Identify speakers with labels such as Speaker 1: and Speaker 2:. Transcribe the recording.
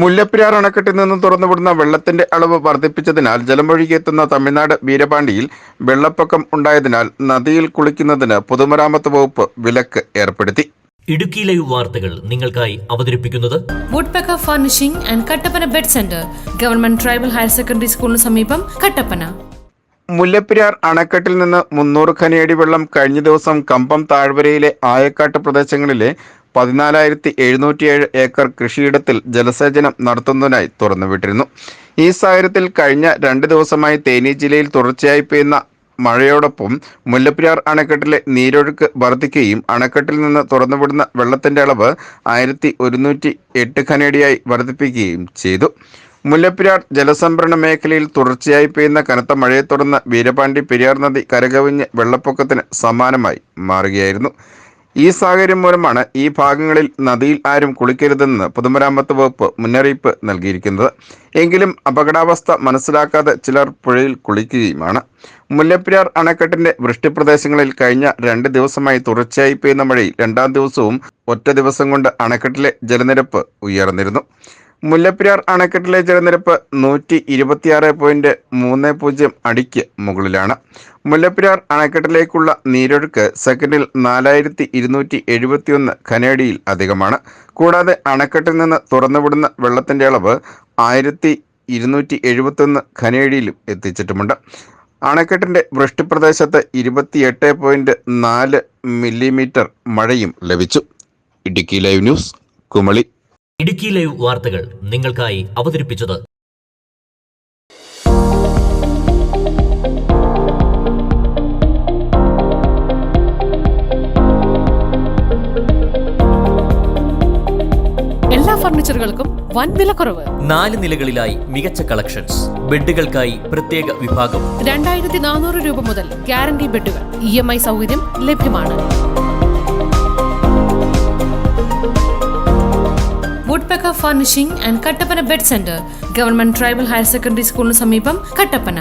Speaker 1: മുല്ലപ്പെരിയാർ അണക്കെട്ടിൽ നിന്നും തുറന്നുവിടുന്ന വെള്ളത്തിന്റെ അളവ് വർദ്ധിപ്പിച്ചതിനാൽ ജലമൊഴുകിയെത്തുന്ന തമിഴ്നാട് വീരപാണ്ടിയിൽ വെള്ളപ്പൊക്കം ഉണ്ടായതിനാൽ നദിയിൽ കുളിക്കുന്നതിന് പൊതുമരാമത്ത് വകുപ്പ് വിലക്ക് ഏർപ്പെടുത്തി.
Speaker 2: ഇടുക്കി ലൈവ് വാർത്തകൾ നിങ്ങൾക്കായി അവതരിപ്പിക്കുന്നത്
Speaker 3: woodpecker furnishing and Kattappana bed centre government tribal higher secondary സ്കൂളിന് സമീപം കട്ടപ്പന.
Speaker 1: മുല്ലപ്പെരിയാർ അണക്കെട്ടിൽ നിന്ന് മുന്നൂറ് ഖനിയടി വെള്ളം കഴിഞ്ഞ ദിവസം കമ്പം താഴ്വരയിലെ ആയക്കാട്ട് പ്രദേശങ്ങളിലെ പതിനാലായിരത്തി എഴുന്നൂറ്റിയേഴ് ഏക്കർ കൃഷിയിടത്തിൽ ജലസേചനം നടത്തുന്നതിനായി തുറന്നുവിട്ടിരുന്നു. ഈ സാഹചര്യത്തിൽ കഴിഞ്ഞ രണ്ട് ദിവസമായി തേനി ജില്ലയിൽ തുടർച്ചയായി പെയ്യുന്ന മഴയോടൊപ്പം മുല്ലപ്പെരിയാർ അണക്കെട്ടിലെ നീരൊഴുക്ക് വർദ്ധിക്കുകയും അണക്കെട്ടിൽ നിന്ന് തുറന്നുവിടുന്ന വെള്ളത്തിന്റെ അളവ് ആയിരത്തി ഒരുന്നൂറ്റി എട്ട് ഖനേടിയായി വർദ്ധിപ്പിക്കുകയും ചെയ്തു. മുല്ലപ്പെരിയാർ ജലസംഭരണ മേഖലയിൽ തുടർച്ചയായി പെയ്യുന്ന കനത്ത മഴയെ തുടർന്ന് വീരപാണ്ടി പെരിയാർ നദി കരകവിഞ്ഞ് വെള്ളപ്പൊക്കത്തിന് സമാനമായി മാറുകയായിരുന്നു. ഈ സാഹചര്യം മൂലമാണ് ഈ ഭാഗങ്ങളിൽ നദിയിൽ ആരും കുളിക്കരുതെന്ന് പൊതുമരാമത്ത് വകുപ്പ് മുന്നറിയിപ്പ് നൽകിയിരിക്കുന്നത്. എങ്കിലും അപകടാവസ്ഥ മനസ്സിലാക്കാതെ ചിലർ പുഴയിൽ കുളിക്കുകയുമാണ്. മുല്ലപ്പെരിയാർ അണക്കെട്ടിന്റെ വൃഷ്ടിപ്രദേശങ്ങളിൽ കഴിഞ്ഞ രണ്ട് ദിവസമായി തുടർച്ചയായി പെയ്യുന്ന മഴയിൽ രണ്ടാം ദിവസവും ഒറ്റ ദിവസം കൊണ്ട് അണക്കെട്ടിലെ ജലനിരപ്പ് ഉയർന്നിരുന്നു. മുല്ലപ്പെരിയാർ അണക്കെട്ടിലെ ജലനിരപ്പ് നൂറ്റി ഇരുപത്തിയാറ് പോയിന്റ് മൂന്ന് പൂജ്യം അടിക്ക് മുകളിലാണ്. മുല്ലപ്പെരിയാർ അണക്കെട്ടിലേക്കുള്ള നീരൊഴുക്ക് സെക്കൻഡിൽ നാലായിരത്തി ഇരുന്നൂറ്റി എഴുപത്തിയൊന്ന് ഖനേടിയിൽ അധികമാണ്. കൂടാതെ അണക്കെട്ടിൽ നിന്ന് തുറന്നുവിടുന്ന വെള്ളത്തിന്റെ അളവ് ആയിരത്തി ഇരുന്നൂറ്റി എഴുപത്തൊന്ന് ഖനേടിയിലും എത്തിച്ചിട്ടുമുണ്ട്. അണക്കെട്ടിന്റെ വൃഷ്ടിപ്രദേശത്ത് ഇരുപത്തിയെട്ട് പോയിന്റ് നാല് മില്ലിമീറ്റർ മഴയും ലഭിച്ചു. Idukki live news Kumily.
Speaker 2: Idukki live വാർത്തകൾ നിങ്ങൾക്കായി അവതരിപ്പിച്ചത്
Speaker 3: എല്ലാ ഫർണിച്ചറുകൾക്കും വൻ വിലക്കുറവ്.
Speaker 2: നാല് നിലകളിലായി മികച്ച കളക്ഷൻസ്. ബെഡുകൾക്കായി പ്രത്യേക വിഭാഗം.
Speaker 3: രണ്ടായിരത്തി നാനൂറ് രൂപ മുതൽ ഗ്യാരണ്ടി ബെഡുകൾ ഇ എം ഐ സൗകര്യം ലഭ്യമാണ്. Woodpecker furnishing and Kattappana bed centre. Government tribal higher secondary സ്കൂളിന് സമീപം കട്ടപ്പന.